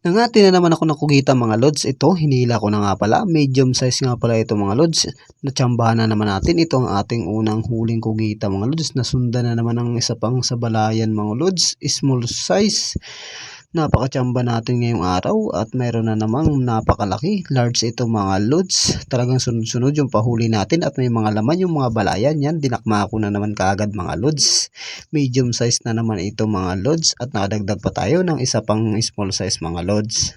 Nangati na naman ako ng mga lods. Ito, hinila ko na nga pala. Medium size nga pala ito mga lods. Natsambahan na naman natin. Ito ang ating unang huling kugita mga lods. Nasundan na naman ang isa pang sa balayan mga lods. Small size. Napakatsamba natin ngayong araw at mayroon na namang napakalaki. Large ito mga lods. Talagang sunod-sunod yung pahuli natin at may mga laman yung mga balayan. Yan, dinakma ko na naman kaagad mga lods. Medium size na naman ito mga lods at nakadagdag pa tayo ng isa pang small size mga lods.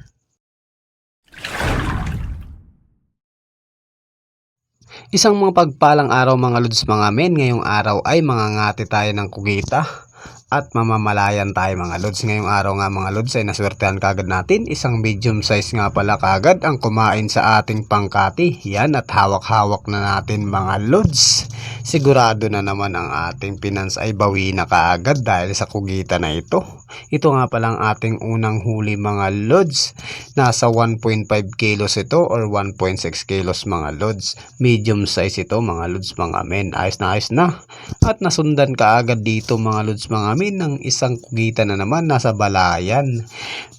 Isang mga pagpalang araw mga lods mga men, ngayong araw ay mangangati tayo ng kugita at mamamalayan tayo mga lods. Ngayong araw nga mga lods ay naswertehan kagad natin. Isang medium size nga pala kagad ang kumain sa ating pangkati. Yan at hawak-hawak na natin mga lods. Sigurado na naman ang ating finance ay bawi na kaagad dahil sa kugita na ito. Ito nga pala ang ating unang huli mga lods. Nasa 1.5 kilos ito or 1.6 kilos mga lods. Medium size ito mga lods mga men. Ayos na ayos na. At nasundan kaagad dito mga lods mga men ng isang kugita na naman nasa balayan.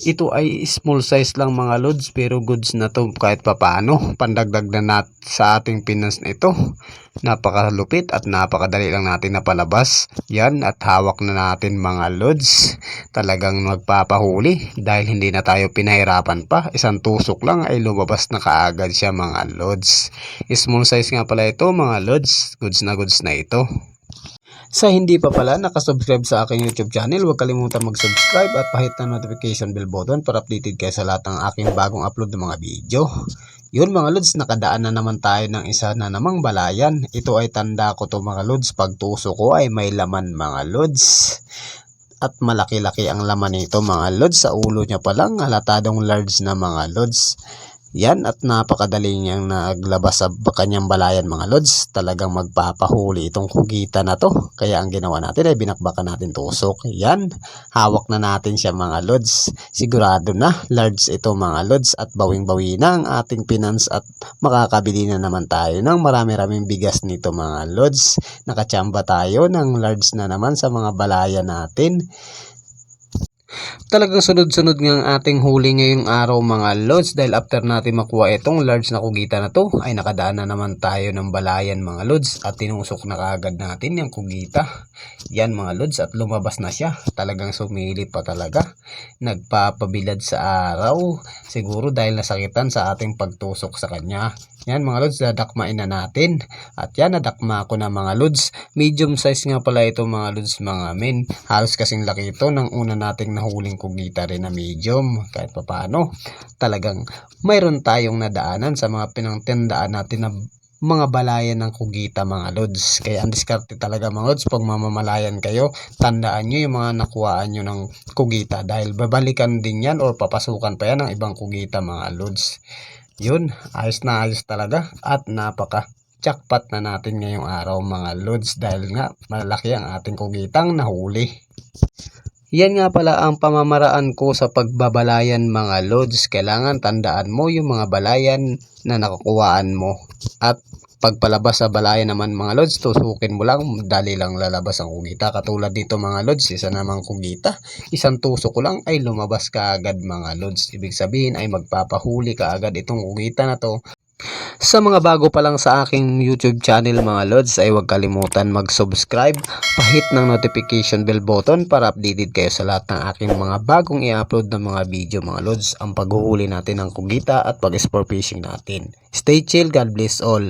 Ito ay small size lang mga lods pero goods na to kahit papano. Pandagdag na nat sa ating finance na ito. Napakalupit at napakadali lang natin napalabas. Yan at hawak na natin mga lods. Talagang magpapahuli dahil hindi na tayo pinahirapan pa. Isang tusok lang ay lumabas na kaagad siya mga lods. Small size nga pala ito mga lods. Goods na goods na ito. Sa hindi pa pala nakasubscribe sa aking YouTube channel, huwag kalimutan mag-subscribe at pahit na notification bell button para updated kayo sa lahat ng aking bagong upload ng mga video. Yun mga lods, nakadaan na naman tayo ng isa na namang balayan. Ito ay tanda ko to mga lods, pagtuso ko ay may laman mga lods. At malaki-laki ang laman nito mga lods. Sa ulo niya pa lang, halatadong large na mga lods. Yan at napakadali niyang naglabas sa kanyang balayan mga lods. Talagang magpapahuli itong kugita na to. Kaya ang ginawa natin ay binakbakan natin tusok. Yan, hawak na natin siya mga lods. Sigurado na large ito mga lods at bawing-bawi na ang ating finance at makakabili na naman tayo ng marami-raming bigas nito mga lods. Nakachamba tayo ng large na naman sa mga balayan natin. Talagang sunod-sunod nga ating huli ngayong araw mga lods dahil after natin makuha itong large na kugita na to ay nakadaan na naman tayo ng balayan mga lods at tinusok na kaagad natin yung kugita. Yan mga lods at lumabas na siya. Talagang sumilip pa talaga. Nagpapabilad sa araw. Siguro dahil nasakitan sa ating pagtusok sa kanya. Yan mga lods, dadakmain na natin. At yan, nadakma ko na mga lods. Medium size nga pala ito mga lods mga men. Halos kasing laki ito ng una nating nahuling kugita rin na medium. Kahit pa paano. Talagang mayroon tayong nadaanan sa mga pinangtendaan natin na mga balayan ng kugita mga lods. Kaya ang diskarte talaga mga lods pag mamamalayan kayo, tandaan nyo yung mga nakuhaan nyo ng kugita dahil babalikan din yan or papasukan pa yan ng ibang kugita mga lods. Yun, ayos na ayos talaga at napaka jackpot na natin ngayong araw mga lods dahil nga malaki ang ating kugitang nahuli. Yan nga pala ang pamamaraan ko sa pagbabalayan mga lods. Kailangan tandaan mo yung mga balayan na nakukuhaan mo. At pagpalabas sa balayan naman mga lods, tusukin mo lang, dali lang lalabas ang kugita. Katulad dito mga lods, isa namang kugita. Isang tusok ko lang ay lumabas kaagad mga lods. Ibig sabihin ay magpapahuli kaagad itong kugita na to sa mga bago pa lang sa aking YouTube channel mga lods ay huwag kalimutan mag-subscribe, pahit ng notification bell button para updated kayo sa lahat ng aking mga bagong i-upload na mga video mga lods, ang paghuhuli natin ng kugita at pag-sport fishing natin. Stay chill, God bless all.